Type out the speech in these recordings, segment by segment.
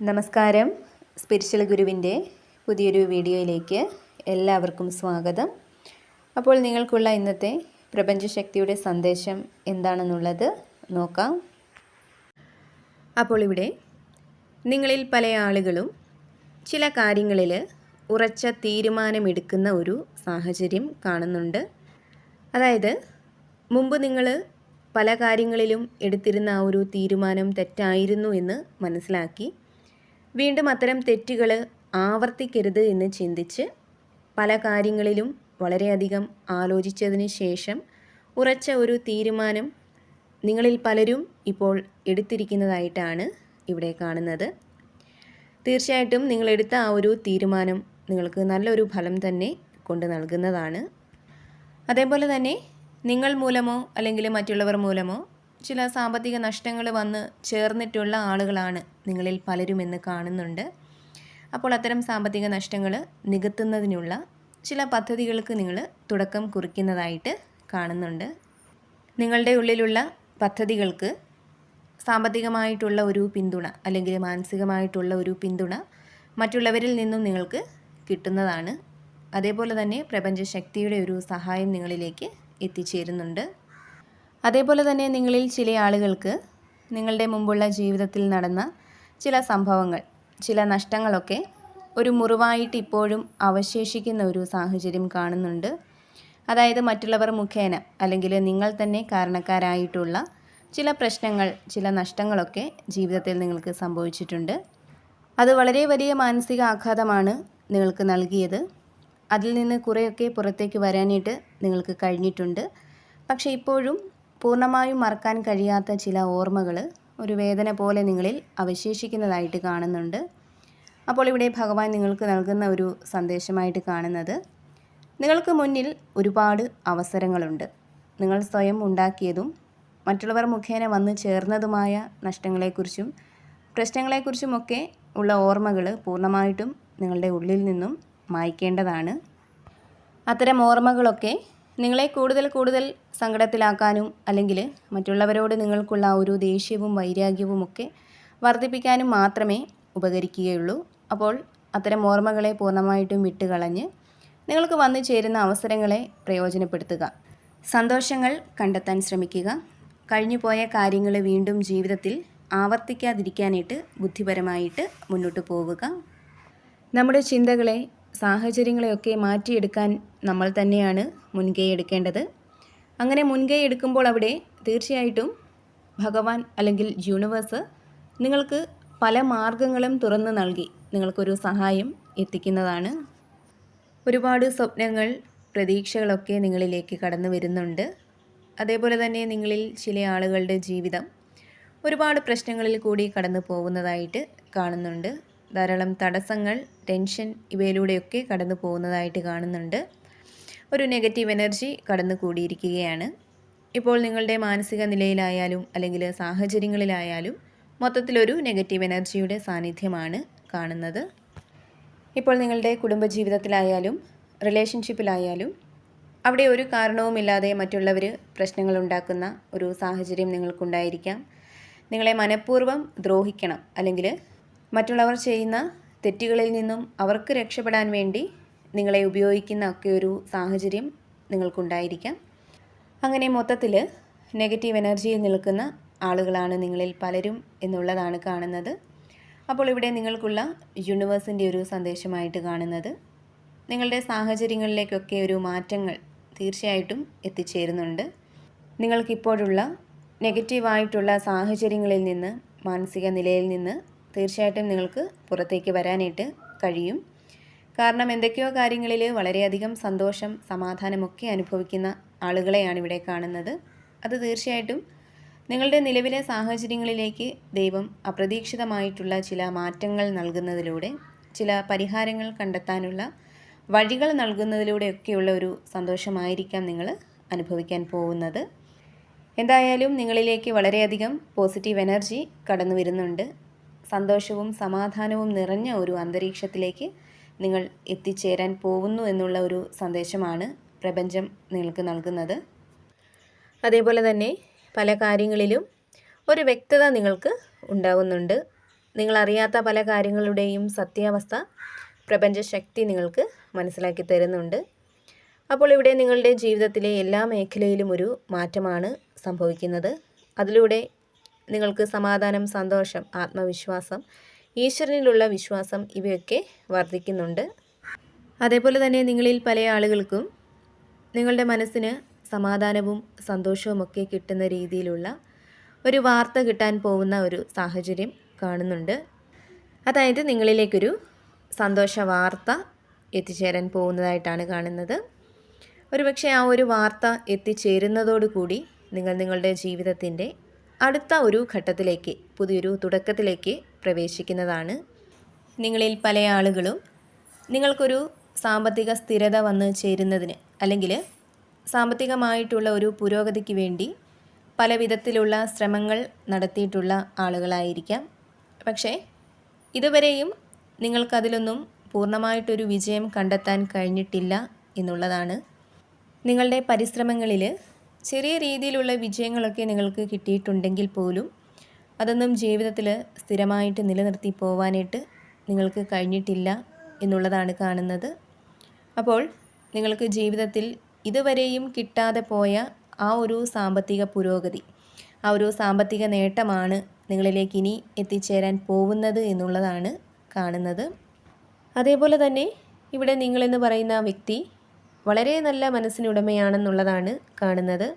നമസ്കാരം. സ്പിരിച്വൽ ഗുരുവിന്റെ പുതിയൊരു വീഡിയോയിലേക്ക് എല്ലാവർക്കും സ്വാഗതം. അപ്പോൾ നിങ്ങൾക്കുള്ള ഇന്നത്തെ പ്രപഞ്ചശക്തിയുടെ സന്ദേശം എന്താണെന്നുള്ളത് നോക്കാം. അപ്പോൾ ഇവിടെ നിങ്ങളിൽ പല ആളുകളും ചില കാര്യങ്ങളിൽ ഉറച്ച തീരുമാനമെടുക്കുന്ന ഒരു സാഹചര്യം കാണുന്നുണ്ട്. അതായത് മുമ്പ് നിങ്ങൾ പല കാര്യങ്ങളിലും എടുത്തിരുന്ന ആ ഒരു തീരുമാനം തെറ്റായിരുന്നു എന്ന് മനസ്സിലാക്കി വീണ്ടും അത്തരം തെറ്റുകൾ ആവർത്തിക്കരുത് എന്ന് ചിന്തിച്ച് പല കാര്യങ്ങളിലും വളരെയധികം ആലോചിച്ചതിന് ശേഷം ഉറച്ച ഒരു തീരുമാനം നിങ്ങളിൽ പലരും ഇപ്പോൾ എടുത്തിരിക്കുന്നതായിട്ടാണ് ഇവിടെ കാണുന്നത്. തീർച്ചയായിട്ടും നിങ്ങളെടുത്ത ആ ഒരു തീരുമാനം നിങ്ങൾക്ക് നല്ലൊരു ഫലം തന്നെ കൊണ്ട് നൽകുന്നതാണ്. അതേപോലെ തന്നെ നിങ്ങൾ മൂലമോ അല്ലെങ്കിൽ മറ്റുള്ളവർ മൂലമോ ചില സാമ്പത്തിക നഷ്ടങ്ങൾ വന്ന് ചേർന്നിട്ടുള്ള ആളുകളാണ് നിങ്ങളിൽ പലരും എന്ന് കാണുന്നുണ്ട്. അപ്പോൾ അത്തരം സാമ്പത്തിക നഷ്ടങ്ങൾ നികത്തുന്നതിനുള്ള ചില പദ്ധതികൾക്ക് നിങ്ങൾ തുടക്കം കുറിക്കുന്നതായിട്ട് കാണുന്നുണ്ട്. നിങ്ങളുടെ ഉള്ളിലുള്ള പദ്ധതികൾക്ക് സാമ്പത്തികമായിട്ടുള്ള ഒരു പിന്തുണ അല്ലെങ്കിൽ മാനസികമായിട്ടുള്ള ഒരു പിന്തുണ മറ്റുള്ളവരിൽ നിന്നും നിങ്ങൾക്ക് കിട്ടുന്നതാണ്. അതേപോലെ തന്നെ പ്രപഞ്ചശക്തിയുടെ ഒരു സഹായം നിങ്ങളിലേക്ക് എത്തിച്ചേരുന്നുണ്ട്. അതേപോലെ തന്നെ നിങ്ങളിൽ ചില ആളുകൾക്ക് നിങ്ങളുടെ മുമ്പുള്ള ജീവിതത്തിൽ നടന്ന ചില സംഭവങ്ങൾ ചില നഷ്ടങ്ങളൊക്കെ ഒരു മുറിവായിട്ട് ഇപ്പോഴും അവശേഷിക്കുന്ന ഒരു സാഹചര്യം കാണുന്നുണ്ട്. അതായത് മറ്റുള്ളവർ മുഖേന അല്ലെങ്കിൽ നിങ്ങൾ തന്നെ കാരണക്കാരായിട്ടുള്ള ചില പ്രശ്നങ്ങൾ ചില നഷ്ടങ്ങളൊക്കെ ജീവിതത്തിൽ നിങ്ങൾക്ക് സംഭവിച്ചിട്ടുണ്ട്. അത് വളരെ വലിയ മാനസിക ആഘാതമാണ് നിങ്ങൾക്ക് നൽകിയത്. അതിൽ നിന്ന് കുറേയൊക്കെ പുറത്തേക്ക് വരാനായിട്ട് നിങ്ങൾക്ക് കഴിഞ്ഞിട്ടുണ്ട്. പക്ഷേ ഇപ്പോഴും പൂർണമായും മറക്കാൻ കഴിയാത്ത ചില ഓർമ്മകൾ ഒരു വേദന പോലെ നിങ്ങളിൽ അവശേഷിക്കുന്നതായിട്ട് കാണുന്നുണ്ട്. അപ്പോൾ ഇവിടെ ഭഗവാൻ നിങ്ങൾക്ക് നൽകുന്ന ഒരു സന്ദേശമായിട്ട് കാണുന്നത് നിങ്ങൾക്ക് മുന്നിൽ ഒരുപാട് അവസരങ്ങളുണ്ട്. നിങ്ങൾ സ്വയം ഉണ്ടാക്കിയതും മറ്റുള്ളവർ മുഖേന വന്നു ചേർന്നതുമായ നഷ്ടങ്ങളെക്കുറിച്ചും പ്രശ്നങ്ങളെക്കുറിച്ചുമൊക്കെ ഉള്ള ഓർമ്മകൾ പൂർണമായിട്ടും നിങ്ങളുടെ ഉള്ളിൽ നിന്നും മായ്ക്കേണ്ടതാണ്. അത്തരം ഓർമ്മകളൊക്കെ നിങ്ങളെ കൂടുതൽ കൂടുതൽ സങ്കടത്തിലാക്കാനും അല്ലെങ്കിൽ മറ്റുള്ളവരോട് നിങ്ങൾക്കുള്ള ഒരു ദേഷ്യവും വൈരാഗ്യവും ഒക്കെ വർദ്ധിപ്പിക്കാനും മാത്രമേ ഉപകരിക്കുകയുള്ളൂ. അപ്പോൾ അത്തരം ഓർമ്മകളെ പൂർണമായിട്ടും വിട്ടുകളഞ്ഞ് നിങ്ങൾക്ക് വന്നു ചേരുന്ന അവസരങ്ങളെ പ്രയോജനപ്പെടുത്തുക. സന്തോഷങ്ങൾ കണ്ടെത്താൻ ശ്രമിക്കുക. കഴിഞ്ഞുപോയ കാര്യങ്ങൾ വീണ്ടും ജീവിതത്തിൽ ആവർത്തിക്കാതിരിക്കാനായിട്ട് ബുദ്ധിപരമായിട്ട് മുന്നോട്ട് പോവുക. നമ്മുടെ ചിന്തകളെ സാഹചര്യങ്ങളെയൊക്കെ മാറ്റിയെടുക്കാൻ നമ്മൾ തന്നെയാണ് മുൻകൈ എടുക്കേണ്ടത്. അങ്ങനെ മുൻകൈ എടുക്കുമ്പോൾ അവിടെ തീർച്ചയായിട്ടും ഭഗവാൻ അല്ലെങ്കിൽ യൂണിവേഴ്സ് നിങ്ങൾക്ക് പല മാർഗങ്ങളും തുറന്ന് നൽകി നിങ്ങൾക്കൊരു സഹായം എത്തിക്കുന്നതാണ്. ഒരുപാട് സ്വപ്നങ്ങൾ പ്രതീക്ഷകളൊക്കെ നിങ്ങളിലേക്ക് കടന്നു വരുന്നുണ്ട്. അതേപോലെ തന്നെ നിങ്ങളിൽ ചില ആളുകളുടെ ജീവിതം ഒരുപാട് പ്രശ്നങ്ങളിൽ കൂടി കടന്നു പോകുന്നതായിട്ട് കാണുന്നുണ്ട്. ധാരാളം തടസ്സങ്ങൾ ടെൻഷൻ ഇവയിലൂടെയൊക്കെ കടന്നു പോകുന്നതായിട്ട് കാണുന്നുണ്ട്. ഒരു നെഗറ്റീവ് എനർജി കടന്നു കൂടിയിരിക്കുകയാണ് ഇപ്പോൾ നിങ്ങളുടെ മാനസിക നിലയിലായാലും അല്ലെങ്കിൽ സാഹചര്യങ്ങളിലായാലും മൊത്തത്തിലൊരു നെഗറ്റീവ് എനർജിയുടെ സാന്നിധ്യമാണ് കാണുന്നത്. ഇപ്പോൾ നിങ്ങളുടെ കുടുംബജീവിതത്തിലായാലും റിലേഷൻഷിപ്പിലായാലും അവിടെ ഒരു കാരണവുമില്ലാതെ മറ്റുള്ളവർ പ്രശ്നങ്ങൾ ഉണ്ടാക്കുന്ന ഒരു സാഹചര്യം നിങ്ങൾക്കുണ്ടായിരിക്കാം. നിങ്ങളെ മനഃപൂർവം ദ്രോഹിക്കണം അല്ലെങ്കിൽ മറ്റുള്ളവർ ചെയ്യുന്ന തെറ്റുകളിൽ നിന്നും അവർക്ക് രക്ഷപ്പെടാൻ വേണ്ടി നിങ്ങളെ ഉപയോഗിക്കുന്ന ഒക്കെ ഒരു സാഹചര്യം നിങ്ങൾക്കുണ്ടായിരിക്കാം. അങ്ങനെ മൊത്തത്തിൽ നെഗറ്റീവ് എനർജിയിൽ നിൽക്കുന്ന ആളുകളാണ് നിങ്ങളിൽ പലരും എന്നുള്ളതാണ് കാണുന്നത്. അപ്പോൾ ഇവിടെ നിങ്ങൾക്കുള്ള യൂണിവേഴ്സിന്റെ ഒരു സന്ദേശമായിട്ട് കാണുന്നത്. നിങ്ങളുടെ സാഹചര്യങ്ങളിലേക്കൊക്കെ ഒരു മാറ്റങ്ങൾ തീർച്ചയായിട്ടും എത്തിച്ചേരുന്നുണ്ട്. നിങ്ങൾക്കിപ്പോഴുള്ള നെഗറ്റീവായിട്ടുള്ള സാഹചര്യങ്ങളിൽ നിന്ന് മാനസിക നിലയിൽ നിന്ന് തീർച്ചയായിട്ടും നിങ്ങൾക്ക് പുറത്തേക്ക് വരാനായിട്ട് കഴിയും. കാരണം എന്തൊക്കെയോ കാര്യങ്ങളിൽ വളരെയധികം സന്തോഷം സമാധാനമൊക്കെ അനുഭവിക്കുന്ന ആളുകളെയാണ് ഇവിടെ കാണുന്നത്. അത് തീർച്ചയായിട്ടും നിങ്ങളുടെ നിലവിലെ സാഹചര്യങ്ങളിലേക്ക് ദൈവം അപ്രതീക്ഷിതമായിട്ടുള്ള ചില മാറ്റങ്ങൾ നൽകുന്നതിലൂടെ ചില പരിഹാരങ്ങൾ കണ്ടെത്താനുള്ള വഴികൾ നൽകുന്നതിലൂടെയൊക്കെയുള്ള ഒരു സന്തോഷമായിരിക്കാം നിങ്ങൾ അനുഭവിക്കാൻ പോകുന്നത്. എന്തായാലും നിങ്ങളിലേക്ക് വളരെയധികം പോസിറ്റീവ് എനർജി കടന്നു വരുന്നുണ്ട് സന്തോഷവും സമാധാനവും നിറഞ്ഞ ഒരു അന്തരീക്ഷത്തിലേക്ക് നിങ്ങൾ എത്തിച്ചേരാൻ പോകുന്നു എന്നുള്ള ഒരു സന്ദേശമാണ് പ്രപഞ്ചം നിങ്ങൾക്ക് നൽകുന്നത്. അതേപോലെ തന്നെ പല കാര്യങ്ങളിലും ഒരു വ്യക്തത നിങ്ങൾക്ക് ഉണ്ടാകുന്നുണ്ട്. നിങ്ങളറിയാത്ത പല കാര്യങ്ങളുടെയും സത്യാവസ്ഥ പ്രപഞ്ചശക്തി നിങ്ങൾക്ക് മനസ്സിലാക്കി തരുന്നുണ്ട്. അപ്പോൾ ഇവിടെ നിങ്ങളുടെ ജീവിതത്തിലെ എല്ലാ മേഖലയിലും ഒരു മാറ്റമാണ് സംഭവിക്കുന്നത്. അതിലൂടെ നിങ്ങൾക്ക് സമാധാനം സന്തോഷം ആത്മവിശ്വാസം ഈശ്വരനിലുള്ള വിശ്വാസം ഇവയൊക്കെ വർദ്ധിക്കുന്നുണ്ട്. അതേപോലെ തന്നെ നിങ്ങളിൽ പല ആളുകൾക്കും നിങ്ങളുടെ മനസ്സിന് സമാധാനവും സന്തോഷവും ഒക്കെ കിട്ടുന്ന രീതിയിലുള്ള ഒരു വാർത്ത കിട്ടാൻ പോകുന്ന ഒരു സാഹചര്യം കാണുന്നുണ്ട്. അതായത് നിങ്ങളിലേക്കൊരു സന്തോഷ വാർത്ത എത്തിച്ചേരാൻ പോകുന്നതായിട്ടാണ് കാണുന്നത്. ഒരുപക്ഷെ ആ ഒരു വാർത്ത എത്തിച്ചേരുന്നതോടുകൂടി നിങ്ങൾ നിങ്ങളുടെ ജീവിതത്തിന്റെ അടുത്ത ഒരു ഘട്ടത്തിലേക്ക് പുതിയൊരു തുടക്കത്തിലേക്ക് പ്രവേശിക്കുന്നതാണ്. നിങ്ങളിൽ പല ആളുകളും നിങ്ങൾക്കൊരു സാമ്പത്തിക സ്ഥിരത വന്ന് ചേരുന്നതിന് അല്ലെങ്കിൽ സാമ്പത്തികമായിട്ടുള്ള ഒരു പുരോഗതിക്ക് വേണ്ടി പല വിധത്തിലുള്ള ശ്രമങ്ങൾ നടത്തിയിട്ടുള്ള ആളുകളായിരിക്കാം. പക്ഷേ ഇതുവരെയും നിങ്ങൾക്കതിലൊന്നും പൂർണമായിട്ടൊരു വിജയം കണ്ടെത്താൻ കഴിഞ്ഞിട്ടില്ല എന്നുള്ളതാണ്. നിങ്ങളുടെ പരിശ്രമങ്ങളിൽ ചെറിയ രീതിയിലുള്ള വിജയങ്ങളൊക്കെ നിങ്ങൾക്ക് കിട്ടിയിട്ടുണ്ടെങ്കിൽ പോലും അതൊന്നും ജീവിതത്തിൽ സ്ഥിരമായിട്ട് നിലനിർത്തി പോവാനായിട്ട് നിങ്ങൾക്ക് കഴിഞ്ഞിട്ടില്ല എന്നുള്ളതാണ് കാണുന്നത്. അപ്പോൾ നിങ്ങൾക്ക് ജീവിതത്തിൽ ഇതുവരെയും കിട്ടാതെ പോയ ആ ഒരു സാമ്പത്തിക പുരോഗതി ആ ഒരു സാമ്പത്തിക നേട്ടമാണ് നിങ്ങളിലേക്ക് ഇനി എത്തിച്ചേരാൻ പോകുന്നത് എന്നുള്ളതാണ് കാണുന്നത്. അതേപോലെ തന്നെ ഇവിടെ നിങ്ങളെന്ന് പറയുന്ന വ്യക്തി വളരെ നല്ല മനസ്സിനുടമയാണെന്നുള്ളതാണ് കാണുന്നത്.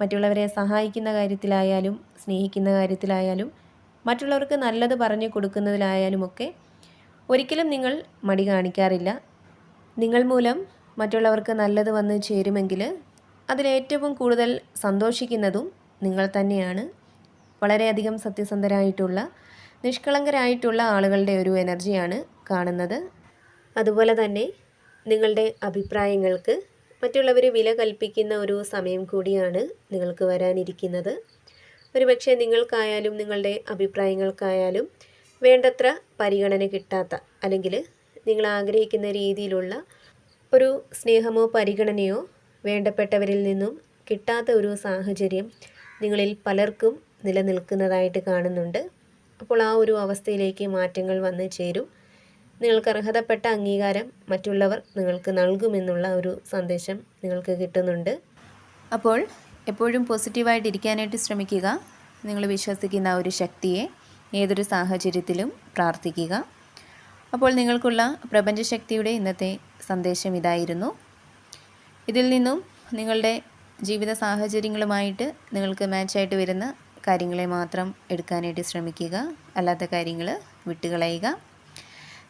മറ്റുള്ളവരെ സഹായിക്കുന്ന കാര്യത്തിലായാലും സ്നേഹിക്കുന്ന കാര്യത്തിലായാലും മറ്റുള്ളവർക്ക് നല്ലത് പറഞ്ഞു കൊടുക്കുന്നതിലായാലുമൊക്കെ ഒരിക്കലും നിങ്ങൾ മടി കാണിക്കാറില്ല. നിങ്ങൾ മൂലം മറ്റുള്ളവർക്ക് നല്ലത് വന്ന് ചേരുമെങ്കിൽ അതിലേറ്റവും കൂടുതൽ സന്തോഷിക്കുന്നതും നിങ്ങൾ തന്നെയാണ്. വളരെയധികം സത്യസന്ധരായിട്ടുള്ള നിഷ്കളങ്കരായിട്ടുള്ള ആളുകളുടെ ഒരു എനർജിയാണ് കാണുന്നത്. അതുപോലെ തന്നെ നിങ്ങളുടെ അഭിപ്രായങ്ങൾക്ക് മറ്റുള്ളവർ വില കൽപ്പിക്കുന്ന ഒരു സമയം കൂടിയാണ് നിങ്ങൾക്ക് വരാനിരിക്കുന്നത്. ഒരുപക്ഷെ നിങ്ങൾക്കായാലും നിങ്ങളുടെ അഭിപ്രായങ്ങൾക്കായാലും വേണ്ടത്ര പരിഗണന കിട്ടാത്ത അല്ലെങ്കിൽ നിങ്ങൾ ആഗ്രഹിക്കുന്ന രീതിയിലുള്ള ഒരു സ്നേഹമോ പരിഗണനയോ വേണ്ടപ്പെട്ടവരിൽ നിന്നും കിട്ടാത്ത ഒരു സാഹചര്യം നിങ്ങളിൽ പലർക്കും നിലനിൽക്കുന്നതായിട്ട് കാണുന്നുണ്ട്. അപ്പോൾ ആ ഒരു അവസ്ഥയിലേക്ക് മാറ്റങ്ങൾ വന്നു ചേരും. നിങ്ങൾക്ക് അർഹതപ്പെട്ട അംഗീകാരം മറ്റുള്ളവർ നിങ്ങൾക്ക് നൽകുമെന്നുള്ള ഒരു സന്ദേശം നിങ്ങൾക്ക് കിട്ടുന്നുണ്ട്. അപ്പോൾ എപ്പോഴും പോസിറ്റീവായിട്ട് ഇരിക്കാനായിട്ട് ശ്രമിക്കുക. നിങ്ങൾ വിശ്വസിക്കുന്ന ഒരു ശക്തിയെ ഏതൊരു സാഹചര്യത്തിലും പ്രാർത്ഥിക്കുക. അപ്പോൾ നിങ്ങൾക്കുള്ള പ്രപഞ്ചശക്തിയുടെ ഇന്നത്തെ സന്ദേശം ഇതായിരുന്നു. ഇതിൽ നിന്നും നിങ്ങളുടെ ജീവിത സാഹചര്യങ്ങളുമായിട്ട് നിങ്ങൾക്ക് മാച്ചായിട്ട് വരുന്ന കാര്യങ്ങളെ മാത്രം എടുക്കാനായിട്ട് ശ്രമിക്കുക. അല്ലാത്ത കാര്യങ്ങൾ വിട്ടുകളയുക.